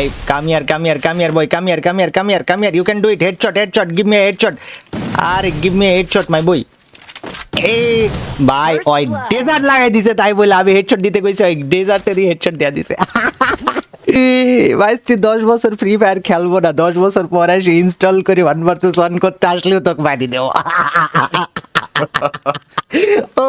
এই কামিয়ার কামিয়ার কামিয়ার boy কামিয়ার কামিয়ার কামিয়ার কামিয়ার you can do it headshot headshot give me headshot আরে give me headshot my boy এই ভাই ওই. ডেজার্ট লাগাই দিছে তাই বলে আমি হেডশট দিতে কইছি ওই ডেজার্টেরই হেডশট দেয়া দিছে ভাই তুই দশ বছর ফ্রি ফায়ার খেলব না। দশ বছর পর এসে ইনস্টল করে ওয়ান ভার্সেস ওয়ান করতে আসলেও তোকে বাড়ি দেবো। ও,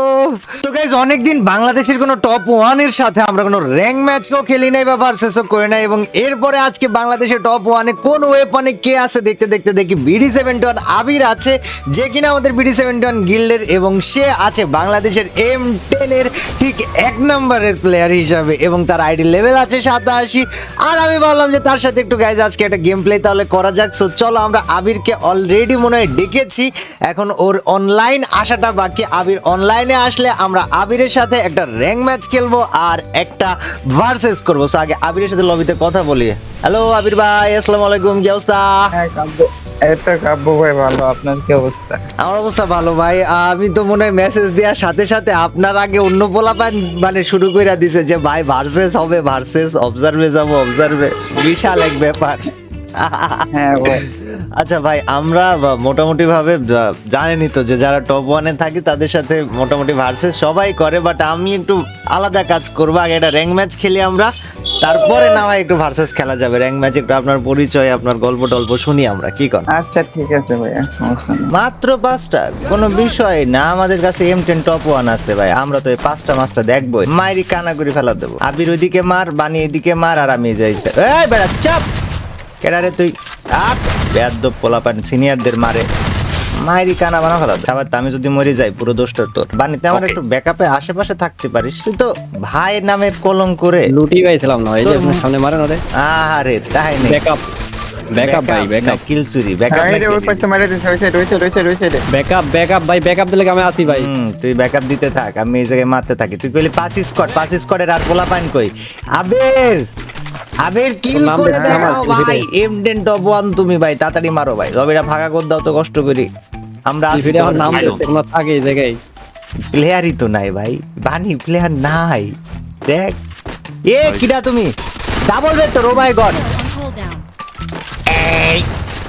তো গাইজ অনেকদিন বাংলাদেশের কোনো টপ ওয়ানের সাথে আমরা কোনো র্যাঙ্ক ম্যাচও খেলি নাই বা ভার্সেসও করি নাই এবং এরপরে আজকে বাংলাদেশের টপ ওয়ানে কোন ওয়েপনে কে আছে দেখতে দেখতে দেখি বিডি সেভেন্টি ওয়ান আবির আছে, যে কিনা আমাদের বিডি সেভেন্টি ওয়ান গিল্ডের এবং সে আছে বাংলাদেশের এম টেনের ঠিক এক নম্বরের প্লেয়ার হিসাবে এবং তার আইডি লেভেল আছে সাতাশি। আর আমি বললাম যে তার সাথে একটু গাইজ আজকে একটা গেম প্লে তাহলে করা যাক। সো চলো আমরা আবিরকে অলরেডি মনে হয় ডেকেছি। এখন ওর অনলাইন আসাটা বাকি আবির অনলাইনে আসলে আমরা আবিরের সাথে একটা র্যাঙ্ক ম্যাচ খেলব আর একটা ভার্সেস করব। সো আগে আবিরের সাথে লবিতে কথা বলি। হ্যালো আবির ভাই আসসালামু আলাইকুম কি অবস্থা? হ্যাঁ কাব্য এটা কাব্য ভাই ভালো আপনার কি অবস্থা? আমার অবস্থা ভালো ভাই আমি তো মনে হয় মেসেজ দেওয়ার সাথে সাথে আপনার আগে অন্য পোলাপান মানে শুরু দিছে যে ভাই ভার্সেস হবে ভার্সেস অবজার্ভে যাব অবজার্ভে বিশাল এক ব্যাপার। হ্যাঁ ভাই আচ্ছা ভাই আমরা মোটামুটি ভাবে জানেনই তো যে যারা টপ ওয়ানে থাকি তাদের সাথে মোটামুটি ভার্সেস সবাই করে বাট আমি একটু আলাদা কাজ করব। আগে একটা র্যাঙ্ক ম্যাচ খেলি আমরা তারপরে না হয় একটু ভার্সেস খেলা যাবে। র্যাঙ্ক ম্যাচ একটু আপনার পরিচয় আপনার গল্প টল্প শুনি আমরা কি কর আচ্ছা ঠিক আছে ভাইয়া সমস্যা নেই। মাত্র পাঁচটা কোনো বিষয় না আমাদের কাছে এম টেন টপ ওয়ান আছে ভাই। আমরা তো এই পাঁচটা মাছটা দেখব মাইরি কানা করে ফেলা দেবো। আবির ওইদিকে মার বানি এদিকে মার আর আমি যাই এই বেড়া চাপ! কেডারে তুই? আপ বেয়াদ্দ পোলাপান সিনিয়রদের মারে। মাইরি কানা বানা ফেলা দেবো আবার আমি যদি মরে যাই পুরো দোষটা তোর। বানিতে আমার একটু ব্যাকআপে আশেপাশে থাকতে পারিস। তুই তো ভাইয়ের নামে কলম করে লুটি পাইছিলাম না ভাই যে আপনার সামনে মারেন ওরে আরে তাই নেই ব্যাকআপ ব্যাকআপ ভাই ব্যাকআপ কিল চুরি ব্যাকআপ ওই পাশে মারে দিছে ওই সাইড ওই সাইড ওই সাইড ওই সাইডে ব্যাকআপ ব্যাকআপ ভাই ব্যাকআপ দিলে আমি ভাই? তুই ব্যাকআপ দিতে থাক আমি এই জায়গায় মারতে থাকি। তুই কইলি পাঁচ স্কট পাঁচ স্কটের আর পোলা পাইন কই? আবের! আবের কিল করে দাও ভাই। টিভিতে। এম টেন টপ ওয়ান তুমি ভাই তাড়াতাড়ি মারো ভাই। রবিরা ফাঁকা কর দাও তো কষ্ট করি। আমরা আমার নাম তোমরা থাকে জায়গায়। প্লেয়ারই তো নাই ভাই। বানি প্লেয়ার নাই। দেখ। এ কিডা তুমি? ডাবল ও মাই গড এই।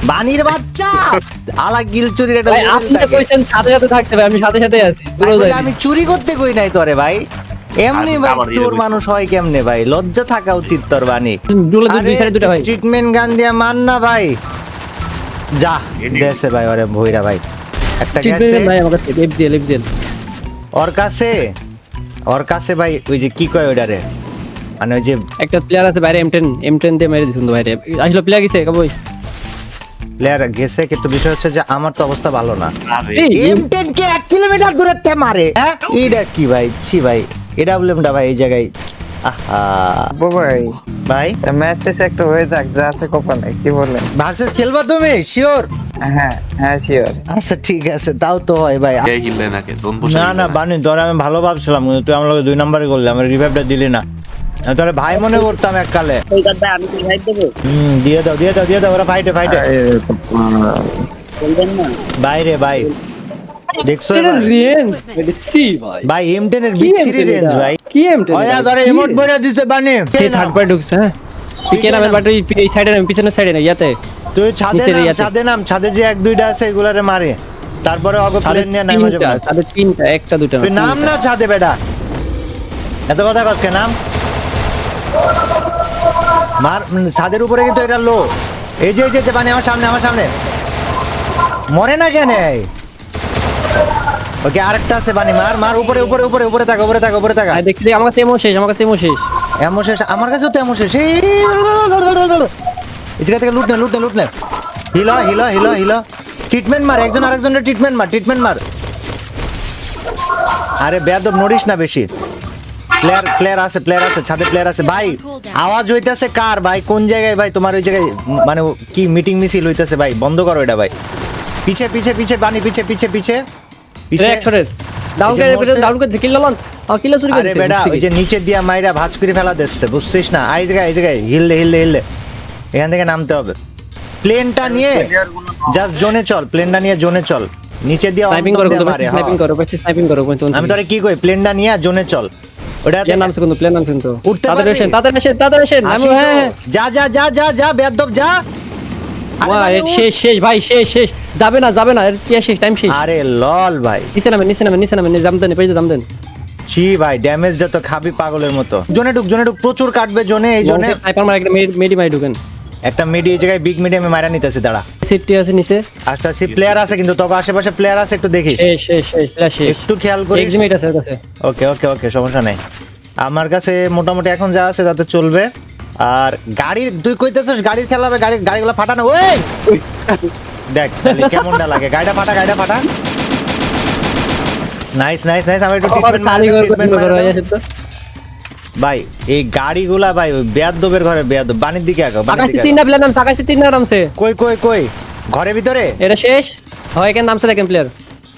বানির বাচ্চা! আলা গিল চুরির একটা আপনি তো কইছেন সাথে সাথে থাকতে ভাই আমি সাথে সাথে আছি। আমি চুরি করতে কই নাই তোরে ভাই। এমনি ভাই চোর মানুষ হয় কেমনে ভাই? লজ্জা থাকা উচিত তোর বাণী। ট্রিটমেন্ট গান দিয়া মান না ভাই। যা দেশে ভাই ওরে ভইরা ভাই। একটা গেছে। ওর কাছে ওর কাছে ভাই ওই যে কি কয় ওইটারে মানে ওই যে একটা প্লেয়ার আছে বাইরে এম10 এম10 দিয়ে মেরে দিছেন তো বাইরে আসলে প্লেয়ার গেছে কবই প্লেয়ার গেছে কিন্তু বিষয় হচ্ছে যে আমার তো অবস্থা ভালো না। এই এম টেন কে এক কিলোমিটার দূরে তে মারে হ্যাঁ? এইটা কি ভাই? ছি ভাই। এটা বললাম ভাই এই জায়গায়। আহা। ভাই? ভাই ম্যাচ শেষে একটা হয়ে যাক যা আছে কপালে কি বলেন ভার্সেস খেলবা তুমি? শিওর হ্যাঁ হ্যাঁ শিওর আচ্ছা ঠিক আছে তাও তো হয় ভাই। না না বানি ধর আমি ভালো ভাবছিলাম কিন্তু তুই আমার দুই নম্বরে করলি আমার রিভাইভটা দিলি না। তোরে ভাই মনে করতাম এককালে। হুম দিয়ে দাও দিয়ে দাও দিয়ে দাও ওরা ফাইটে ফাইটে বাইরে ভাই দেখছ এবার? রেঞ্জ সি ভাই। ভাই এর বিচ্ছিরি রেঞ্জ ভাই। কি এম10 ওয়া ধরে ইমোট বইরা দিছে বানি কে থার্ড পার্টি ঢুকছে হ্যাঁ? কে নামের বাট এই সাইডে না পিছনের সাইডে না ইয়াতে। তুই ছাদে নাম ছাদে নাম ছাদে যে এক দুইটা আছে এগুলারে মারে। তারপরে অগ প্লেন নিয়ে নাই মাঝে তিনটা তিনটা একটা দুটো তুই নাম। না ছাদে বেটা। এত কথা কসকে নাম? মার ছাদের উপরে কিন্তু এটা লো এই যে এই যে মানে আমার সামনে আমার সামনে। মরে না কেন? ওকে আরেকটা আছে বানি মার মার উপরে উপরে উপরে উপরে থাকা উপরে থাকা উপরে থাকা আর দেখছি আমার কাছে এমন শেষ আমার কাছে এমন শেষ এমন শেষ আমার কাছেও তো এমন শেষ এই এই জায়গা থেকে লুট নে লুট নে লুট নে heal heal heal heal treatment মার একজন আরেকজনের ট্রিটমেন্ট মার ট্রিটমেন্ট মার আরে বেয়াদব নড়িস না বেশি প্লেয়ার প্লেয়ার আছে প্লেয়ার আছে ছাদে প্লেয়ার আছে ভাই আওয়াজ হইতাছে কার ভাই কোন জায়গায় ভাই তোমার ওই জায়গায় মানে কি মিটিং মিছিল হইতাছে ভাই বন্ধ করো এটা ভাই পিছে পিছে পিছে বানি পিছে পিছে পিছে পিছে এক শটের ডাউন করে মরছে। ডাউন করে কিল লন আর কিল চুরি আরে বেটা ওই যে নিচে দিয়া মাইরা ভাঁজ করে ফেলা দিচ্ছে বুঝছিস না? এই জায়গায় এই জায়গায় হিললে হিললে হিললে। এখান থেকে নামতে হবে। প্লেনটা নিয়ে জাস্ট জোনে চল প্লেনটা নিয়ে জোনে চল। নিচে দিয়ে স্নাইপিং করো দিয়ে কিন্তু মারে, স্নাইপিং। করো স্নাইপিং করো আমি তোরে কি কই প্লেনটা নিয়ে জোনে চল। ওটা নামছে কিন্তু প্লেয়ার নামছে কিন্তু। তাদের পারবি? তাদের আসেন তাদের আসেন। আমি হ্যাঁ। যা যা যা যা যা বেদব যা। শেষ শেষ ভাই শেষ শেষ। যাবে না যাবে না কি শেষ টাইম শেষ। আরে লল ভাই। নিচে নামেন নিচে নামেন নিচে নামেন জাম দেন পেজে জাম দেন। ছি ভাই ড্যামেজটা তো খাবি পাগলের মতো। জোনে ঢুক জোনে ঢুক প্রচুর কাটবে জোনে এই জোনে। স্নাইপার মার একটা মেডি মারি ঢুকেন। একটা মিডি এই জায়গায় বিগ মিডিয়ামে মারা নিতেছে দাঁড়া। সিটটি আছে নিচে। আস্তে আস্তে প্লেয়ার আছে কিন্তু তোকে আশেপাশে প্লেয়ার আছে একটু দেখিস। একটু খেয়াল করিস। এক্সিমেট আছে ওকে ওকে ওকে সমস্যা নাই। আমার কাছে মোটামুটি এখন যা আছে তাতে চলবে। আর গাড়ি তুই কইতেছিস গাড়ির খেলা হবে গাড়ি গাড়িগুলো ফাটানো ওই দেখ তাহলে কেমনটা লাগে? গাড়িটা ফাটা গাড়িটা ফাটা। নাইস নাইস নাইস আমি একটু ট্রিটমেন্ট হয়ে যাচ্ছে। তো ভাই এই গাড়িগুলা ভাই বেয়াদবের ঘরে বেয়াদব বানির দিকে আগাও বানির দিকে তিনটা প্লেয়ার আকাশে তিনটা নামছে। কই কই কই? ঘরের ভিতরে? এটা শেষ? হয় কেন নামছে দেখেন প্লেয়ার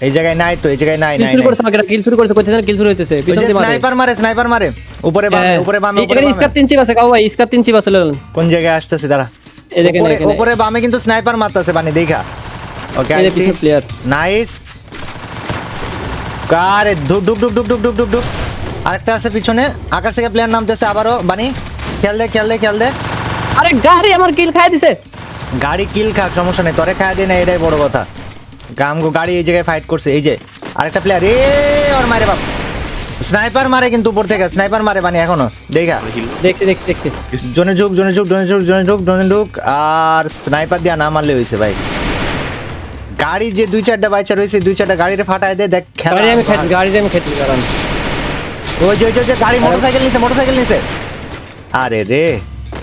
এই জায়গায় নাই তো এই জায়গায় নাই নাই শুরু আমাকে কিল শুরু করছে কোথায় কিল শুরু হইতেছে পিছন মারে। স্নাইপার মারে স্নাইপার মারে। উপরে বামে হ্যাঁ। উপরে বামে উপরে জায়গায় বামে। ইসকার তিন চিপ আছে কাউ ভাই ইসকার তিন চিপ আছে কোন জায়গায় আসতেছে দাঁড়া। উপরে- বামে কিন্তু স্নাইপার মারতেছে বানি দেখা। ওকে আইসি পিছন প্লেয়ার নাইস কারে ডুক ডুক ডুক ডুক ডুক ডুক ডুক আরেকটা আছে পিছনে। আকাশ থেকে প্লেয়ার নামতেছে আবারও। বানি খেল দে খেল দে খেল দে। আরে গাড়ি আমার কিল খাই দিছে। গাড়ি কিল খাক সমস্যা নেই। তোরে খায় দে না এটাই বড় কথা। গামগো গাড়ি এই জায়গায় ফাইট করছে। এই যে আরেকটা প্লেয়ার এ ওর মারে বাপ। স্নাইপার মারে কিন্তু উপর থেকে স্নাইপার মারে বানি এখনও দেখা। দেখছি দেখছি দেখছি। জনে ঝুক জনে ঝুক জনে ঝুক জনে ঝুক জনে ঝুক আর স্নাইপার দিয়া না মারলে হয়েছে ভাই। গাড়ি যে দুই চারটা বাইচা রয়েছে দুই চারটা গাড়িতে ফাটায় দে দেখ খেলা গাড়ি আমি খাই গাড়ি আমি খাইছি কারণ ওই যে ওই যে, গাড়ি মোটরসাইকেল নিছে মোটরসাইকেল নিছে। আরে রে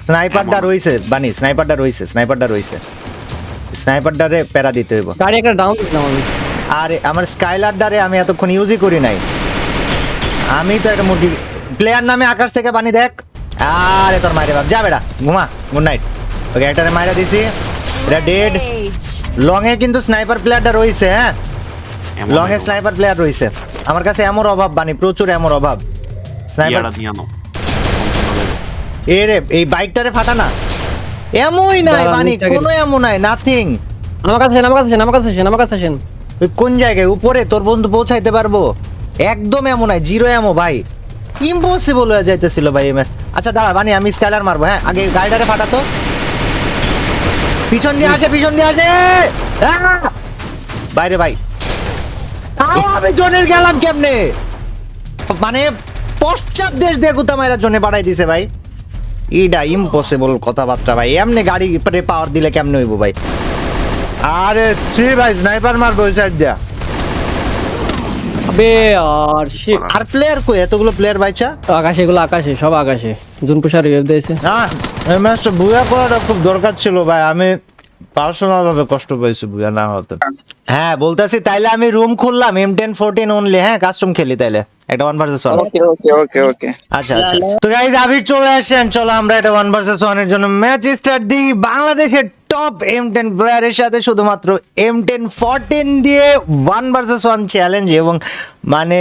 স্নাইপারটা রইছে বানি স্নাইপারটা রইছে স্নাইপারটা রইছে। স্নাইপারটারে প্যারা দিতে হইব। গাড়ি একটা ডাউন দিলাম আমি। আরে আমার স্কাইলার স্কাইলারটারে আমি এতক্ষণ ইউজই করি নাই। আমি তো একটা মুরগি প্লেয়ার নামে আকাশ থেকে বানি দেখ। আরে তোর মাইরে বাপ। যা বেটা ঘুমা গুড নাইট ওকে একটারে মাইরা দিছি। এটা ডেড লং এ কিন্তু স্নাইপার প্লেয়ারটা রইছে হ্যাঁ? লং এ স্নাইপার প্লেয়ার রইছে। আমার কাছে এমন অভাব বানি প্রচুর এমন অভাব। স্নাইপার এ রে এই বাইকটারে ফাটা না। এমনই নাই বানি কোনো এমন নাই নাথিং আমার কাছে আমার কাছে আমার কাছে আমার কাছে কোন জায়গায়? উপরে তোর বন্ধু পৌঁছাইতে পারব? একদম এমন নাই জিরো এমো ভাই। ইম্পসিবল হয়ে যাইতেছিল ভাই এই ম্যাচ আচ্ছা দাঁড়া বানি আমি স্কাইলার মারবো হ্যাঁ? আগে গাড়িটারে ফাটাতো পিছন দিয়ে আসে, পিছন দিয়ে আসে। আহ! বাইরে ভাই। আমি জনের গেলাম কেমনে? মানে পশ্চাৎ দেশ দিয়ে গুতা মায়ের জন্য পাঠাই দিছে ভাই। ইডা ইম্পসিবল কথাবার্তা ভাই। এমনি গাড়ি পাওয়ার দিলে কেমনে হইব ভাই? আরে সি ভাই স্নাইপার মারবো সাইড দিয়া। আবে আর। আর প্লেয়ার কই? এতগুলো প্লেয়ার বাইচা? আকাশে এগুলো আকাশে সব আকাশে। জুন পুষার দিয়েছে। না এই ম্যাচটা বুয়া করাটা খুব দরকার ছিল ভাই। আমি পার্সোনাল ভাবে কষ্ট পেয়েছি বুয়া না হতে। হ্যাঁ বলতেছি তাইলে আমি রুম খুললাম এম টেন ফোরটিন ওনলি হ্যাঁ কাস্টম খেলি তাইলে। একটা one versus one okay okay okay আচ্ছা আচ্ছা। তো গাইজ আবির চলে আসেন। চলো আমরা এটা ওয়ান ভার্সেস ওয়ানের জন্য ম্যাচ স্টার্ট দিই। বাংলাদেশের টপ এম টেন প্লেয়ারের সাথে শুধুমাত্র এম টেন ফোরটিন দিয়ে ওয়ান ভার্সেস ওয়ান চ্যালেঞ্জ এবং মানে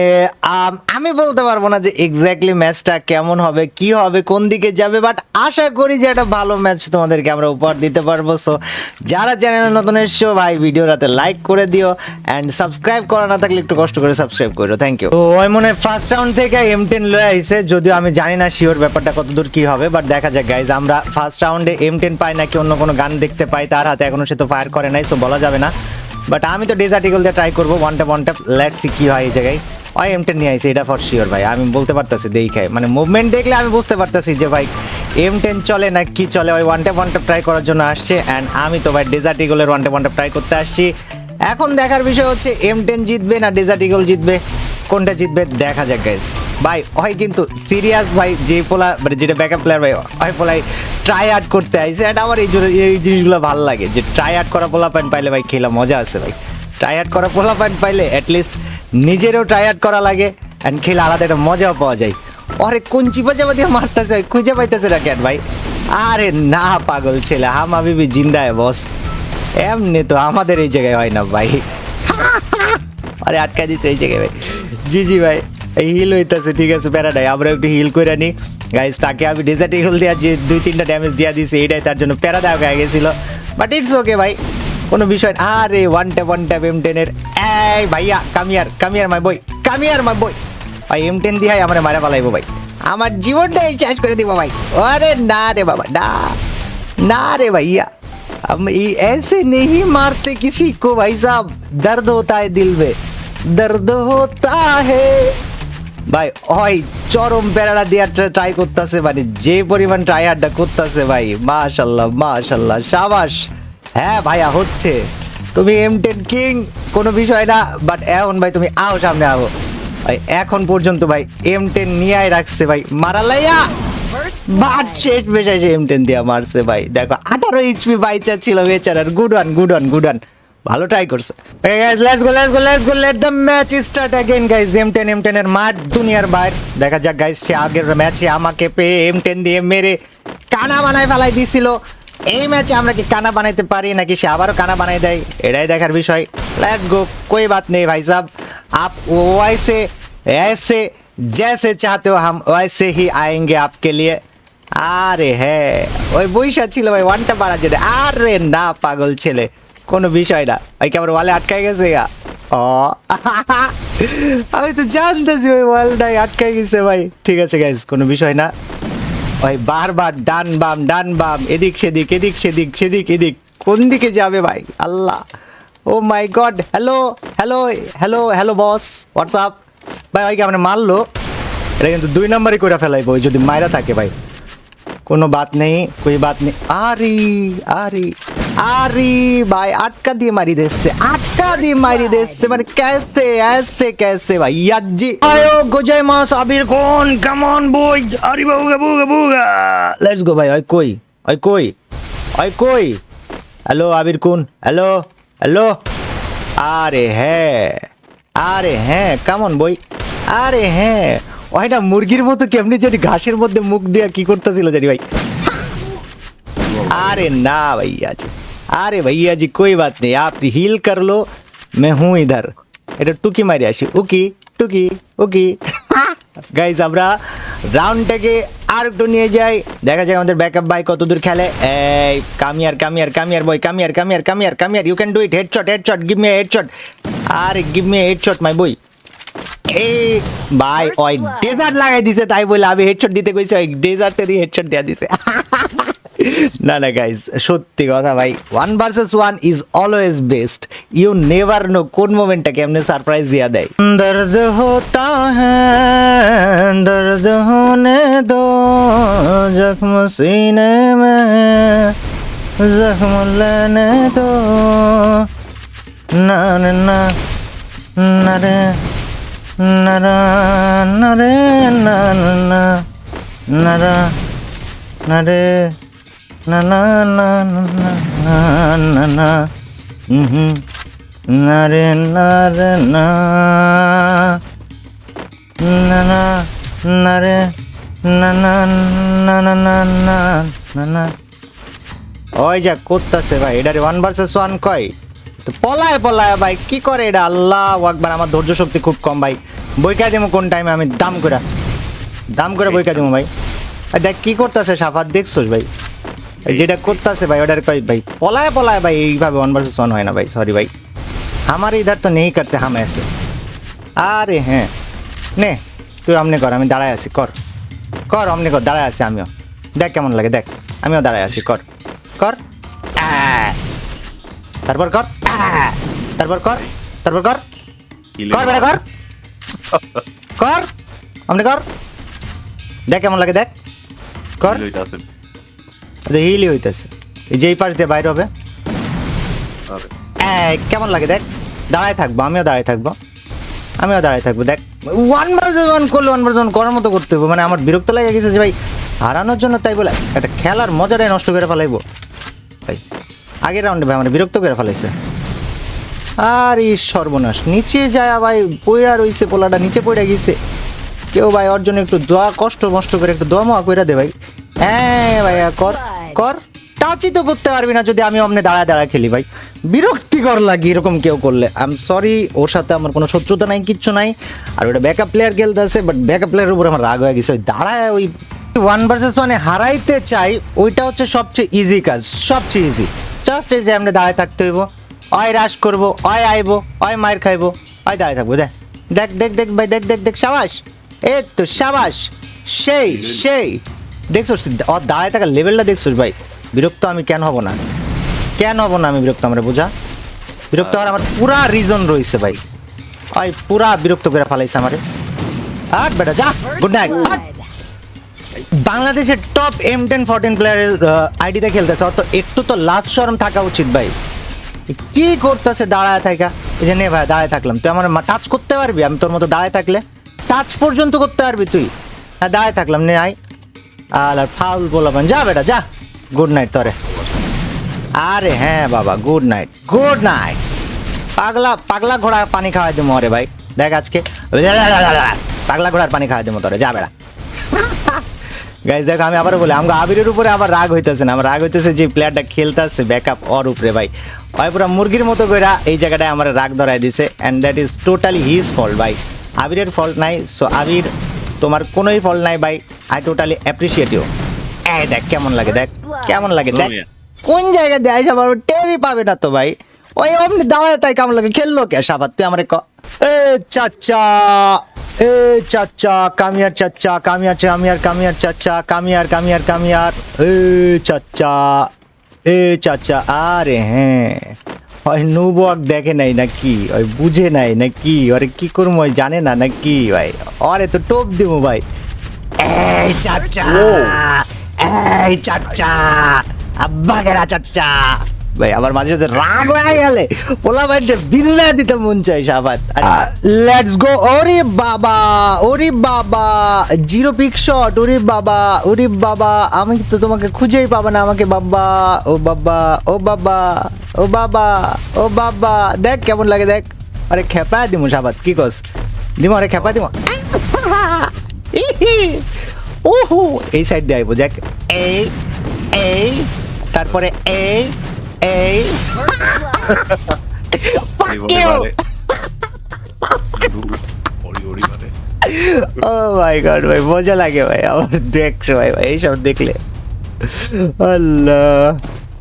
আমি বলতে পারব না যে এক্স্যাক্টলি ম্যাচটা কেমন হবে, কি হবে, কোন দিকে যাবে বাট আশা করি যে একটা ভালো ম্যাচ তোমাদেরকে আমরা উপহার দিতে পারব। সো যারা চ্যানেলে নতুন এসছো, ভাই, ভিডিওটাতে লাইক করে দিও অ্যান্ড সাবস্ক্রাইব করা না থাকলে একটু কষ্ট করে সাবস্ক্রাইব করো থ্যাংক ইউ তো ওই মনে ফার্স্ট রাউন্ড থেকে এম টেন লয়ে আইছে, যদিও আমি জানি না শিওর ব্যাপারটা কতদূর কি হবে বাট দেখা যাক গাইজ আমরা ফার্স্ট রাউন্ডে এম টেন পাই নাকি অন্য কোনো গান দেখতে পাই, তার হাতে এখনও সে তো ফায়ার করে নাই সো বলা যাবে না। বাট আমি তো ডেজার্টিকল দিয়ে ট্রাই করব one tap one tap let's see কি হয় এই জায়গায়। ওই এম টেন নিয়ে আইছে, এটা ফর শিওর ভাই, আমি বলতে পারতাছি দেখাই মানে মুভমেন্ট দেখলে আমি বুঝতে পারতাছি যে ভাই এম টেন চলে না কি চলে, ওই one tap one tap try করার জন্য আসছে অ্যান্ড আমি তো ভাই desert ইগলের one tap one tap try করতে আসছি। এখন দেখার বিষয় হচ্ছে এম টেন জিতবে না ডেজার্ট ইগল জিতবে, কোনটা জিতবে, দেখা যাক গাইস ভাই ওই কিন্তু সিরিয়াস ভাই, যে পোলা মানে যেটা ব্যাকআপ প্লেয়ার ভাই ওই পোলাই ট্রাই আউট করতে আইছে। এটা আমার এই এই জিনিসগুলো ভালো লাগে, যে ট্রাই আউট করা পোলা প্যান্ট পাইলে ভাই খেলা মজা আছে ভাই। ট্রাই আউট করা পোলা প্যান্ট পাইলে অ্যাটলিস্ট নিজেরও ট্রাই আউট করা লাগে অ্যান্ড খেলে আলাদা একটা মজাও পাওয়া যায়। আরে, কোন চিপা দিয়ে মারতেছে খুঁজে পাইতেছে না কেন ভাই? আরে না, পাগল ছেলে, হাম আবিবি জিন্দা है বস। এমনি তো আমাদের এই জায়গায় হয় না ভাই। আরে, আটকা দিছে এই জায়গায় ভাই। জি জি ভাই। এই হিল হইতাছে ঠিক আছে প্যারাডাই আমরা একটু হিল করে নি গাইস তাকে আমি ডেজার্ট হিল দেওয়া যে দুই তিনটা ড্যামেজ দেওয়া দিছি এটাই তার জন্য প্যারাদায় হয়ে গেছিল বাট ইটস ওকে ভাই কোনো বিষয় না। আরে one tap one tap M টেনের এই ভাইয়া কামিয়ার কামিয়ার মাই বই কামিয়ার মাই বই ভাই এম টেন দিয়ে আমার মারা পালাইবো ভাই আমার জীবনটাই শেষ করে দিব ভাই আরে না রে বাবা না ना रे भैया हम ये ऐसे नहीं मारते किसी को भाई साहब दर्द होता है दिल में दर्द होता है ভাই ওই চরম প্যারাটা দেওয়ার ট্রাই করতেছে মানে যে পরিমাণ ট্রায়ারটা করতেছে ভাই, মাশাল্লাহ মাশাল্লাহ, সাবাস। হ্যাঁ ভাইয়া, হচ্ছে। তুমি এম টেন কিং কোনো বিষয় না বাট এখন ভাই তুমি আও সামনে আও। ভাই, এখন পর্যন্ত ভাই এম টেন নিয়ে রাখছে ভাই মারালাইয়া বাট শেষ বেশাইছে এম টেন দিয়া মারছে ভাই। দেখো, আঠারো এইচপি বাইচা ছিল, বেচারার। Good one good one good one ভালো ট্রাই করছে let's go let's go let's go let the match start again guys M ten M ten এর মাঠ দুনিয়ার বাইর দেখা যাক গাইস সে আগের ম্যাচে আমাকে পেয়ে এম টেন দিয়ে মেরে কানা বানায় ফেলাই দিছিল এই ম্যাচে আমরা কি কানা বানাইতে পারি নাকি সে আবারও কানা বানাই দেয় এটাই দেখার বিষয় লেটস গো कोई बात नहीं भाई साहब आप वैसे ऐसे जैसे चाहते हो हम वैसे ही आएंगे आपके लिए আরে হ্যাঁ ওই বইসা ছিল ভাই ওয়ানটা পারা যেটা আরে না পাগল ছেলে কোনো বিষয় না। ওই কি আমার ওয়ালে আটকায় গেছে গা? ও। আমি তো জানতেছি ওই ওয়ালটাই আটকায় গেছে ভাই। ঠিক আছে গাইজ কোনো বিষয় না। ভাই বারবার ডান বাম ডান বাম, এদিক সেদিক এদিক সেদিক সেদিক এদিক, কোন দিকে যাবে ভাই? আল্লাহ। ও my god, hello hello hello hello boss WhatsApp ভাই ভাইকে আমরা মারলো? এটা কিন্তু দুই নম্বরই করে ফেলাই ভাই যদি মায়েরা থাকে ভাই। কোনো বাত নেই, কই বাত নেই। আরে আরে। আরে ভাই আটকা দিয়ে মারি দিচ্ছে আটকা দিয়ে মারি দিচ্ছে মানে कैसे ऐसे कैसे ভাই ইয়াজি আয়ো গোজাই মাস আবির কোন কেমন বই আরে বাবুগা বুগা বুগা লেটস গো ভাই ওই কই ওই কই ওই কই হ্যালো আবির কোন হ্যালো হ্যালো আরে হ্যাঁ আরে হ্যাঁ কেমন বই আরে হ্যাঁ ওইটা মুরগির মতো কেমনি জানি ঘাসের মধ্যে মুখ দিয়া কি করতেছিল জানি ভাই अरे ना भैया जी अरे भैया जी कोई बात नहीं आप हिल कर लो मैं हूँ इधर এটা টুকি মারি আসি উকি টুকি উকি গাইজ আমরা রাউন্ডটাকে আর একটু নিয়ে যাই দেখা যাক আমাদের ব্যাকআপ ভাই কত দূর খেলে এই কামিয়ার কামিয়ার কামিয়ার বই কামিয়ার কামিয়ার কামিয়ার কামিয়ার you can do it headshot headshot give me headshot আরে give me headshot my boy এই ভাই ওই ডেজার্ট লাগাই দিছে তাই বলে আমি হেডশট দিতে কইছি ওই ডেজার্টেরই হেডশট দেয়া দিছে না না গাইজ সত্যি কথা ভাই one versus one is always best you never know কোন মোমেন্টটা কেমনে সারপ্রাইজ দিয়া দেয়। দর্দ হোতা হ্যাঁ দর্দ হোনে দো, জখম সিনে মে, জখম লেনে দো। না না না না রে, না না রে, না না না না রা। না না না না না না না না হুম না রে না রে না না না না রে না না না না না না না না ওই যা করতেছে ভাই এটা ওয়ান ভার্সেস ওয়ান কয় তো পলায় পলায় ভাই কি করে এটা আল্লাহ একবার আমার ধৈর্য শক্তি খুব কম ভাই বইকা দেবো কোন টাইমে আমি দাম করে দাম করে বইকা দেবো ভাই দেখ কি করতেছে সাফাত দেখছোস ভাই যেটা করতেছে ভাই ওটার কই ভাই পলায় পলায় ভাই এইভাবে ওয়ান ভার্সেস ওয়ান হয় না ভাই সরি ভাই। আমার ইধার তো নেই করতে হাম এসে আরে হ্যাঁ নে তুই অমনে কর আমি দাঁড়ায় আছি কর। কর অমনে কর দাঁড়ায় আছি আমিও। দেখ কেমন লাগে দেখ আমিও দাঁড়ায় আছি কর। কর। আহ। তারপর কর। আহ। তারপর কর। তারপর কর। কর বেটা কর। কর। অমনে কর। দেখ কেমন লাগে দেখ। কর। হিলি হইতেছে। এই যে পাশ দিয়ে বাইরে হবে। কেমন লাগে দেখ। দাঁড়ায় থাকব আমিও দাঁড়ায় থাকব। আমিও দাঁড়ায় থাকব দেখ। ওয়ান ভার্সেস ওয়ান করলে ওয়ান ভার্সেস ওয়ান করার মতো করতে হবে মানে আমার বিরক্ত লেগে গেছে যে ভাই হারানোর জন্য তাই বলে একটা খেলার মজাটাই নষ্ট করে ফেলাইবো। ভাই আগের রাউন্ডে ভাই আমার বিরক্ত করে ফেলাইছে। আর এই সর্বনাশ নিচে যায় ভাই পইড়া রইছে পোলাটা নিচে পড়ে গেছে। কেউ ভাই ওর জন্য একটু দোয়া কষ্ট মষ্ট করে একটু দোয়া মোয়া কইরা দে ভাই। হ্যাঁ ভাইয়া কর। কর। টাচই তো করতে পারবি না যদি আমি অমনে দাঁড়ায় দাঁড়ায় খেলি ভাই। বিরক্তিকর লাগে এরকম কেউ করলে। আই এম সরি ওর সাথে আমার কোনো শত্রুতা নাই কিচ্ছু নাই। আর ওটা ব্যাকআপ প্লেয়ার খেলতে আছে বাট ব্যাকআপ প্লেয়ারের উপর আমার রাগ হয়ে গেছে। ওই দাঁড়ায় ওই ওয়ান ভার্সেস ওয়ানে হারাইতে চাই ওইটা হচ্ছে সবচেয়ে ইজি কাজ সবচেয়ে ইজি জাস্ট এই যে আমরা দাঁড়ায় থাকতে হইব। অয় রাশ করব অয় আইবো অয় মায়ের খাইবো অয় দাঁড়ায় থাকব দেখ দেখ দেখ দেখ ভাই দেখ দেখ দেখ সাবাস। এই তো সাবাস। সেই সেই। দেখছোস ওর দাঁড়ায় থাকার লেভেলটা দেখছোস ভাই। বিরক্ত আমি কেন হব না? কেন হব না আমি বিরক্ত আমরা বোঝা? বিরক্ত হওয়ার আমার পুরা রিজন রয়েছে ভাই। ওই পুরা বিরক্ত করে ফেলাইছে আমারে। আর বেটা, যা গুড নাইট বাংলাদেশের টপ এম টেন ফোরটিন প্লেয়ারের আইডিতে খেলতেছে। অত, একটু তো লাজ শরম থাকা উচিত ভাই। কি করতেছে দাঁড়ায় থাকা? এই যে নে ভাই, দাঁড়ায় থাকলাম। তুই আমার টাচ করতে পারবি? আমি তোর মতো দাঁড়ায় থাকলে টাচ পর্যন্ত করতে পারবি তুই। হ্যাঁ দাঁড়ায় থাকলাম, নে আই আর ফাউল বলবেন যা বেটা, যা। গুড নাইট তোরে। আরে হ্যাঁ বাবা গুড নাইট গুড নাইট পাগলা পাগলা ঘোড়ার পানি খাওয়াই দেবো আরে ভাই। দেখ আজকে। পাগলা ঘোড়ার পানি খাওয়াই দেবো তোরে। যা বেড়া গাইজ দেখো, আমি আবার বলি আমাকে আবিরের উপরে আবার রাগ হইতেছে না। আমার রাগ হইতেছে যে প্লেয়ারটা খেলতেছে ব্যাকআপ ওর উপরে ভাই। ভাই পুরো মুরগির মতো করে এই জায়গাটায় আমার রাগ ধরাই দিছে and that is totally his fault ভাই। আবিরের ফল্ট নাই সো আবির, তোমার কোনোই ফল্ট নাই, ভাই। আই টোটালি অ্যাপ্রিসিয়েট ইউ এই দেখ কেমন লাগে দেখ কেমন লাগে দেখ। কোন জায়গায় দেয় সবার টেরই পাবে না তো ভাই। ওই অমনি দাঁড়ায় তাই কেমন লাগে খেললো কে? সাবাত তুই আমার এ চাচা এ চাচা কামিয়ার চাচা কামিয়ার কামিয়ার কামিয়ার চাচা কামিয়ার কামিয়ার কামিয়ার। এ চাচা এ চাচা আরে হ্যাঁ। ওই নুবক দেখে নাই নাকি? ওই বুঝে নাই নাকি? ওরে কি করব ওই জানে না নাকি? ভাই ওরে তো টোপ দিব ভাই। এই চাচা এই চাচা আব্বা গেরা চাচা। ভাই আমার মাঝে মাঝে রাগ হয়ে গেলে পোলা বাইটে বিল্লা দিতে মন চাই সাবাত। লেটস গো ওরে বাবা ওরে বাবা জিরো পিক শট ওরে বাবা ওরে বাবা আমি তো তোমাকে খুঁজেই পাবো না আমাকে বাবা ও বাবা ও বাবা ও বাবা ও বাবা দেখ কেমন লাগে দেখ। আরে খেপা দিমু সাবাত কি কস? দিমু আরে খেপা দিমু। ওহো এই সাইড দিয়ে আইবো দেখ এই এই তারপরে এই এই। ও মাই গড ভাই মজা লাগে ভাই আমার দেখছ ভাই ভাই এইসব দেখলে। আল্লাহ।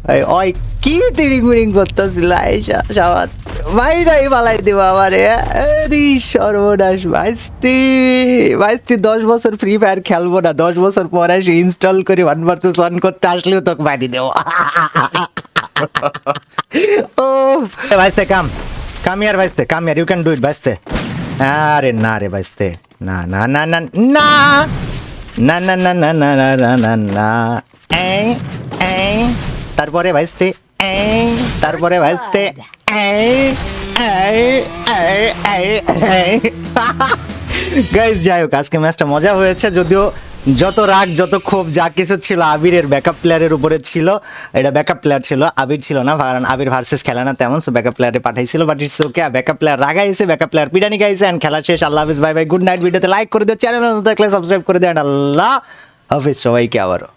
ভাই ওই কি তিরিং মিরিং করতেছিল আইসা সাবাত। ভাই নাই পালাই দিব আমারে আরে সর্বনাশ ভাইস্তি ভাইস্তি দশ বছর ফ্রি ফায়ার খেলব না দশ বছর পরে এসে ইনস্টল করে ওয়ান ভার্সেস ওয়ান করতে আসলেও তোকে বাড়ি দেবো ও ভাইস্তে come come year ভাইস্তে come here you can do it ভাইস্তে আরে না রে ভাইস্তে না না না না না না না না না না না না না না এই এই তারপরে ভাইস্তে এই তারপরে ভাইস্তে গাইজ যাই হোক আজকে ম্যাচটা মজা হয়েছে, যদিও যত রাগ, যত ক্ষোভ, যা কিছু ছিল, আবিরের ব্যাকআপ প্লেয়ারের উপরে ছিল, এটা ব্যাকআপ প্লেয়ার ছিল, আবির ছিল না, কারণ আবির ভার্সেস খেলে না তেমন সো ব্যাকআপ প্লেয়ারে পাঠাইছিল but it's okay backup player রাগাইছে backup player পিটানি গাইছে অ্যান্ড খেলা শেষ, আল্লাহ হাফিজ বাই বাই গুড নাইট ভিডিওতে লাইক করে দিও চ্যানেল থাকলে সাবস্ক্রাইব করে দেন আল্লাহ হাফিজ সবাইকে আবারও।